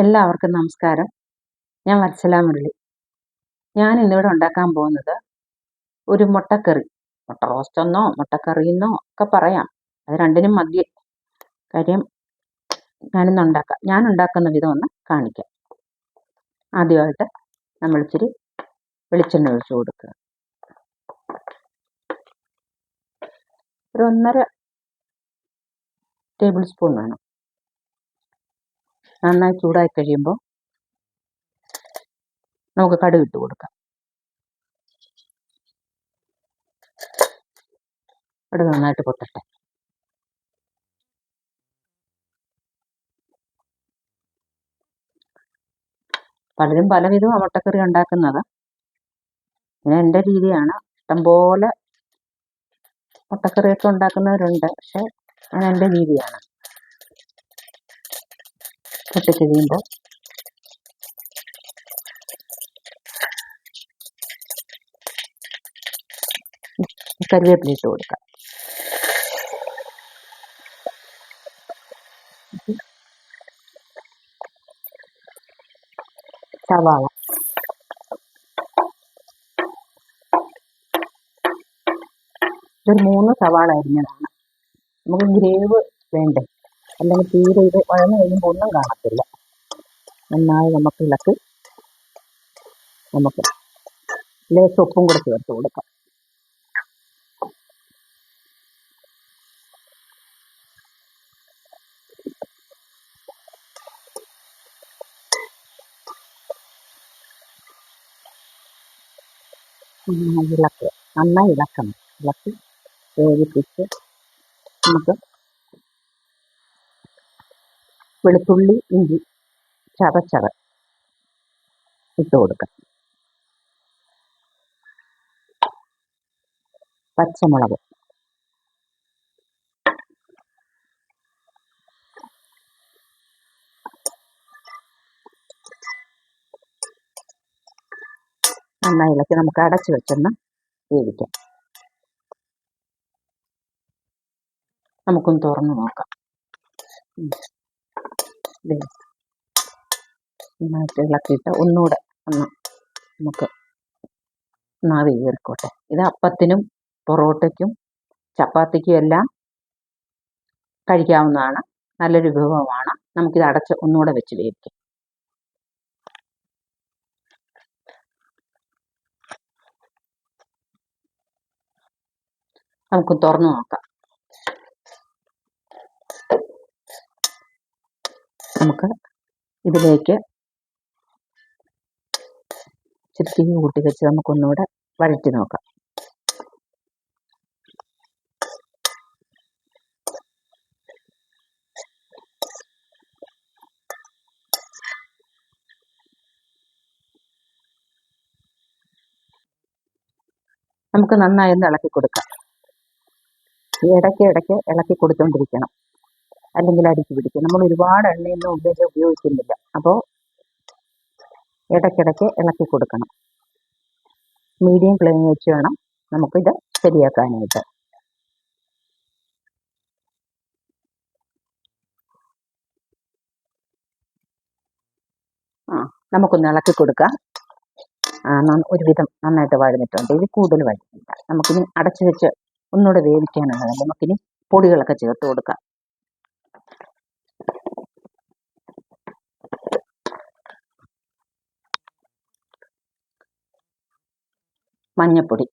എല്ലാവർക്കും നമസ്കാരം. ഞാൻ വത്സല മുരളി. ഞാൻ ഇന്നിവിടെ ഉണ്ടാക്കാൻ പോകുന്നത് ഒരു മുട്ടക്കറി. മുട്ട റോസ്റ്റെന്നോ മുട്ടക്കറിയെന്നോ ഒക്കെ പറയാം. അത് രണ്ടിനും മധ്യേ കാര്യം ഞാനിന്ന് ഉണ്ടാക്കാം. ഞാൻ ഉണ്ടാക്കുന്ന വിധം ഒന്ന് കാണിക്കാം. ആദ്യമായിട്ട് നമ്മൾ ഇച്ചിരി വെളിച്ചെണ്ണ ഒഴിച്ചു കൊടുക്കുക. ഒരു ഒന്നര ടേബിൾ സ്പൂൺ വേണം. നന്നായി ചൂടായി കഴിയുമ്പോൾ നമുക്ക് കടുക് ഇട്ട് കൊടുക്കാം. കടുക് നന്നായിട്ട് പൊട്ടട്ടെ. പലരും പലവിധം മുട്ടക്കറി ഉണ്ടാക്കുന്നത്. പിന്നെ എന്റെ രീതിയാണ്. ഇഷ്ടംപോലെ മുട്ടക്കറിയൊക്കെ ഉണ്ടാക്കുന്നവരുണ്ട്. പക്ഷെ ഞാൻ എന്റെ രീതിയാണ്. പൊട്ടിക്കഴിയുമ്പോൾ കറിവേപ്പില ഇട്ട് കൊടുക്കാം. സവാള. ഇതൊരു മൂന്ന് സവാള അരിഞ്ഞതാണ്. നമുക്ക് ഗ്രേവ് വേണ്ടേ? അല്ലെങ്കിൽ തീരെ ഇത് വഴന്ന് കഴിയുമ്പോൾ ഒന്നും കാണത്തില്ല. നന്നായി നമുക്ക് ഇളക്കി നമുക്ക് ലേശം ഉപ്പും കൂടെ ചേർത്ത് കൊടുക്കാം. ഇളക്കുക. നന്നായി ഇളക്കണം. ഇളക്കി വേവിപ്പിച്ച് നമുക്ക് വെളുത്തുള്ളി ഇഞ്ചി ചതച്ചത് ഇട്ട് കൊടുക്കാം. പച്ചമുളക്. നന്നായി ഇളക്കി നമുക്ക് അടച്ചു വെച്ചൊന്ന് വേവിക്കാം. നമുക്കൊന്ന് തുറന്നു നോക്കാം. നന്നായിട്ട് ഇളക്കിയിട്ട് ഒന്നുകൂടെ ഒന്ന് നമുക്ക് നാവി കയറിക്കോട്ടെ ഇത് അപ്പത്തിനും പൊറോട്ടയ്ക്കും ചപ്പാത്തിക്കും എല്ലാം കഴിക്കാവുന്നതാണ്. നല്ലൊരു വിഭവമാണ്. നമുക്കിത് അടച്ച് ഒന്നുകൂടെ വെച്ച് വേവിക്കാം. നമുക്ക് തുറന്നു നോക്കാം. നമുക്ക് ഇതിലേക്ക് ഇച്ചിരി തീ കൂട്ടി വെച്ച് നമുക്കൊന്നുകൂടെ വഴറ്റി നോക്കാം. നമുക്ക് നന്നായി ഒന്ന് ഇളക്കി കൊടുക്കാം. ഇടയ്ക്ക് ഇടയ്ക്ക് ഇളക്കി കൊടുത്തുകൊണ്ടിരിക്കണം അല്ലെങ്കിൽ അടിച്ചു പിടിക്കും. നമ്മൾ ഒരുപാട് എണ്ണയൊന്നും ഉപയോഗിച്ച് ഉപയോഗിക്കുന്നില്ല. അപ്പോൾ ഇടയ്ക്കിടയ്ക്ക് ഇളക്കി കൊടുക്കണം. മീഡിയം ഫ്ലെയിം വെച്ച് വേണം നമുക്കിത് ശരിയാക്കാനായിട്ട്. ആ നമുക്കൊന്ന് ഇളക്കി കൊടുക്കാം. ഒരുവിധം നന്നായിട്ട് വഴന്നിട്ടുണ്ട്. ഇത് കൂടുതൽ വഴന്നില്ല നമുക്കിനി അടച്ചു വെച്ച് ഒന്നുകൂടെ വേവിക്കാനുള്ളത് നമുക്കിനി പൊടികളൊക്കെ ചേർത്ത് കൊടുക്കാം. മഞ്ഞൾപ്പൊടി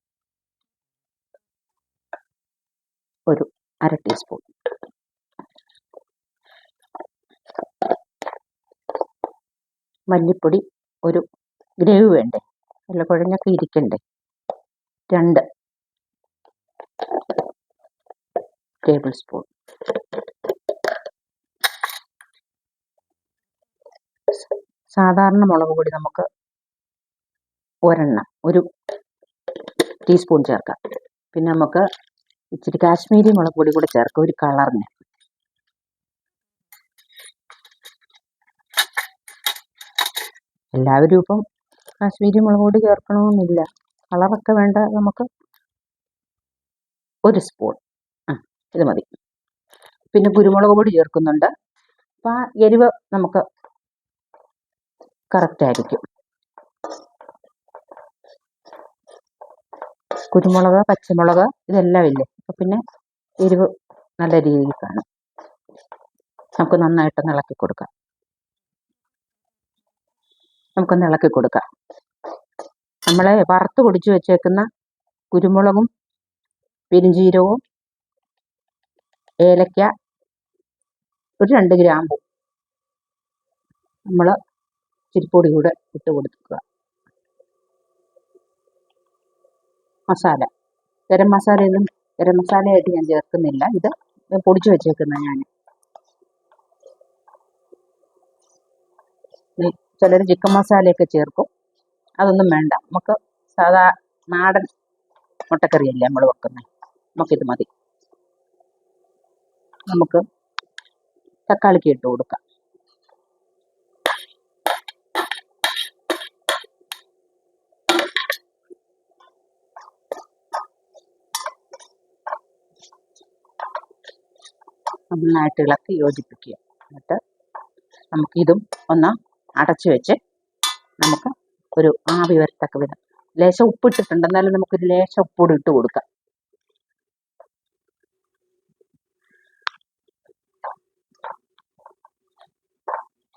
ഒരു അര ടീസ്പൂൺ മല്ലിപ്പൊടി ഒരു ഗ്രേവ് വേണ്ടേ? നല്ല കുഴഞ്ഞൊക്കെ ഇരിക്കണ്ടേ? രണ്ട് ടേബിൾ സ്പൂൺ സാധാരണ മുളക് പൊടി നമുക്ക് ഒരെണ്ണം ഒരു ടീസ്പൂൺ ചേർക്കാം. പിന്നെ നമുക്ക് ഇച്ചിരി കാശ്മീരി മുളക് പൊടി കൂടെ ചേർക്കാം ഒരു കളറിന്. എല്ലാവരും ഇപ്പം കാശ്മീരി മുളക് പൊടി ചേർക്കണമെന്നില്ല കളറൊക്കെ വേണ്ട നമുക്ക് ഒരു സ്പൂൺ. ആ ഇത് മതി. പിന്നെ കുരുമുളക് പൊടി ചേർക്കുന്നുണ്ട്. അപ്പം ആ എരിവ് നമുക്ക് കറക്റ്റ് കുരുമുളക് പച്ചമുളക് ഇതെല്ലാം ഇല്ലേ? അപ്പം പിന്നെ എരിവ് നല്ല രീതിയിൽ കാണും. നമുക്ക് നന്നായിട്ട് ഇളക്കി കൊടുക്കാം. നമുക്കൊന്ന് ഇളക്കി കൊടുക്കാം. നമ്മൾ വറുത്ത് പൊടിച്ച് വെച്ചേക്കുന്ന കുരുമുളകും പെരിഞ്ചീരകവും ഏലക്ക ഒരു രണ്ട് ഗ്രാമ്പും നമ്മൾ ചിരിപ്പൊടി കൂടെ ഇട്ട് കൊടുക്കുക. മസാല. ഗരം മസാലയൊന്നും ഗരം മസാലയായിട്ട് ഞാൻ ചേർക്കുന്നില്ല. ഇത് പൊടിച്ചു വെച്ചേക്കുന്നത് ഞാൻ ചിലർ ചിക്കൻ മസാലയൊക്കെ ചേർക്കും. അതൊന്നും വേണ്ട. നമുക്ക് സാധാ നാടൻ മുട്ടക്കറിയല്ലേ നമ്മൾ വെക്കുന്നത് നമുക്കിത് മതി. നമുക്ക് തക്കാളിക്ക് ഇട്ട് കൊടുക്കാം. നന്നായിട്ട് ഇളക്കി യോജിപ്പിക്കുക. എന്നിട്ട് നമുക്കിതും ഒന്ന് അടച്ചു വെച്ച് നമുക്ക് ഒരു ആവി വരത്തക്ക വിധം. ലേശം ഉപ്പിട്ടിട്ടുണ്ട്. എന്നാലും നമുക്കൊരു ലേശം ഉപ്പൂടി ഇട്ട് കൊടുക്കാം.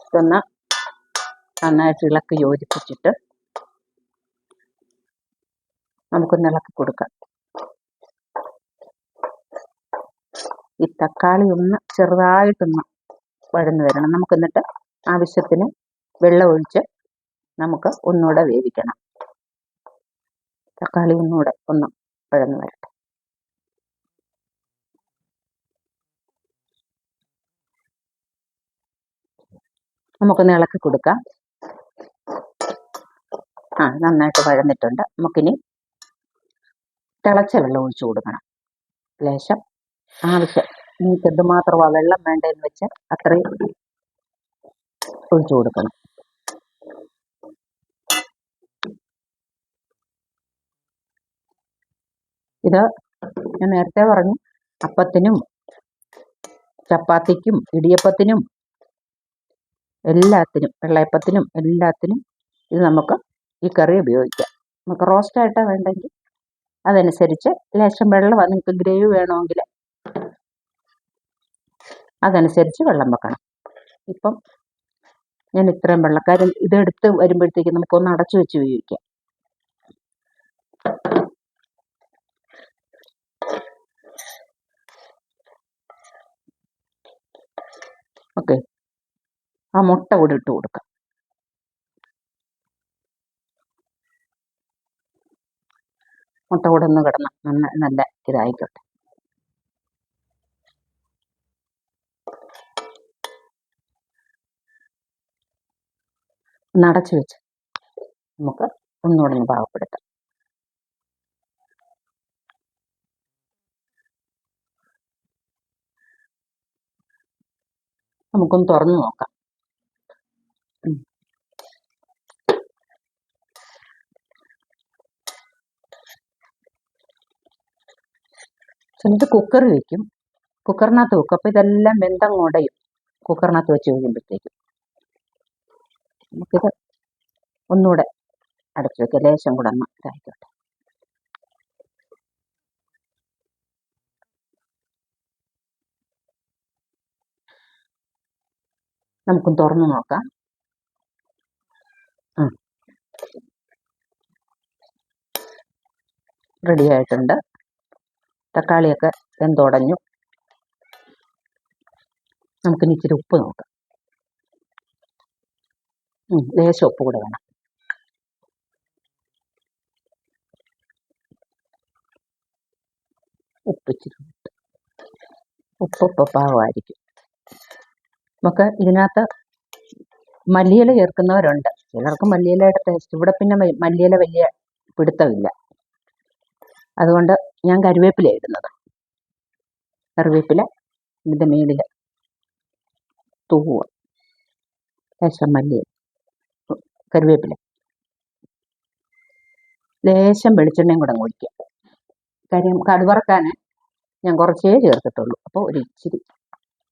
ഇതൊന്ന് നന്നായിട്ട് ഇളക്കി യോജിപ്പിച്ചിട്ട് നമുക്കൊന്ന് ഇളക്കി കൊടുക്കാം. ഈ തക്കാളി ഒന്ന് ചെറുതായിട്ടൊന്ന് വഴന്നു വരണം. നമുക്ക് എന്നിട്ട് ആവശ്യത്തിന് വെള്ളം ഒഴിച്ച് നമുക്ക് ഒന്നുകൂടെ വേവിക്കണം. തക്കാളി ഒന്നുകൂടെ ഒന്ന് വഴന്നു വരട്ടെ. നമുക്കൊന്ന് ഇളക്കി കൊടുക്കാം. ആ നന്നായിട്ട് വഴന്നിട്ടുണ്ട്. നമുക്കിനി തിളച്ച വെള്ളം ഒഴിച്ചു കൊടുക്കണം. ലേശം ആവശ്യം നിങ്ങൾക്ക് എന്തുമാത്രമാണ് വെള്ളം വേണ്ടതെന്ന് വെച്ചാൽ അത്രയും ഒഴിച്ചു കൊടുക്കണം. ഇത് ഞാൻ നേരത്തെ പറഞ്ഞു. അപ്പത്തിനും ചപ്പാത്തിക്കും ഇടിയപ്പത്തിനും എല്ലാത്തിനും വെള്ളയപ്പത്തിനും എല്ലാത്തിനും ഇത് നമുക്ക് ഈ കറി ഉപയോഗിക്കാം. നമുക്ക് റോസ്റ്റായിട്ടാണ് വേണ്ടെങ്കിൽ അതനുസരിച്ച് ലേശം വെള്ളം നിങ്ങൾക്ക് ഗ്രേവി വേണമെങ്കിൽ അതനുസരിച്ച് വെള്ളം വെക്കണം. ഇപ്പം ഞാൻ ഇത്രയും വെള്ളക്കാരൻ ഇതെടുത്ത് വരുമ്പോഴത്തേക്ക് നമുക്കൊന്ന് അടച്ചു വെച്ച് ഉപയോഗിക്കാം. ഓക്കെ. ആ മുട്ട കൂടി ഇട്ട് കൊടുക്കാം. മുട്ട കൂടെ ഒന്ന് കിടന്ന് നന്ന നല്ല ഇതായിക്കോട്ടെ. ഒന്ന് അടച്ചു വെച്ച് നമുക്ക് ഒന്നുകൂടെ ഒന്ന് പാകപ്പെടുത്താം. നമുക്കൊന്ന് തുറന്നു നോക്കാം. എന്നിട്ട് കുക്കർ വെക്കും. കുക്കറിനകത്ത് വെക്കും. അപ്പോൾ ഇതെല്ലാം വെന്തം ഉടയും. കുക്കറിനകത്ത് വെച്ച് കഴിയുമ്പോഴത്തേക്കും. നമുക്കിത് ഒന്നുകൂടെ അടച്ചു വെക്കാം ലേശം കൂടെ ഒന്ന് ഇതായിക്കോട്ടെ. നമുക്കൊന്ന് തുറന്നു നോക്കാം. റെഡി ആയിട്ടുണ്ട്. തക്കാളിയൊക്കെ വെന്തുടഞ്ഞു. നമുക്കിനി ഇച്ചിരി ഉപ്പ് നോക്കാം. ലേശം ഉപ്പ് കൂടെ വേണം. ഉപ്പ് ഇച്ചിരി. ഉപ്പ് പാകമായിരിക്കും നമുക്ക് ഇതിനകത്ത് മല്ലിയില ചേർക്കുന്നവരുണ്ട്. ചിലർക്ക് മല്ലിയിലയുടെ ടേസ്റ്റ് ഇവിടെ പിന്നെ മല്ലിയില വലിയ പിടുത്തമില്ല. അതുകൊണ്ട് ഞാൻ കരുവേപ്പില ഇടുന്നത്. കറിവേപ്പില ഇതിന്റെ മേളിൽ തൂവ് ലേശം മല്ലി കറിവേപ്പില. ലേശം വെളിച്ചെണ്ണയും കൂടെ ഒഴിക്കുക. കാര്യം കടുവറക്കാൻ ഞാൻ കുറച്ചേ ചേർത്തിട്ടുള്ളൂ. അപ്പോൾ ഒരു ഇച്ചിരി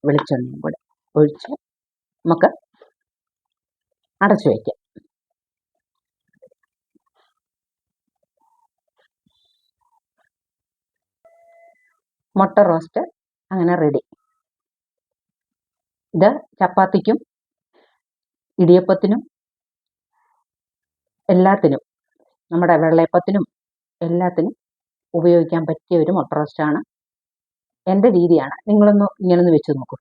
വെളിച്ചെണ്ണയും കൂടെ ഒഴിച്ച് നമുക്ക് അടച്ചു വയ്ക്കാം മുട്ട റോസ്റ്റ് അങ്ങനെ റെഡി. ഇത് ചപ്പാത്തിക്കും ഇടിയപ്പത്തിനും എല്ലാത്തിനും നമ്മുടെ വെള്ളയപ്പത്തിനും എല്ലാത്തിനും ഉപയോഗിക്കാൻ പറ്റിയ ഒരു മുട്ട റോസ്റ്റാണ് എന്റെ രീതിയാണ്. നിങ്ങളൊന്ന് ഇങ്ങനൊന്ന് വെച്ച് നോക്കൂ.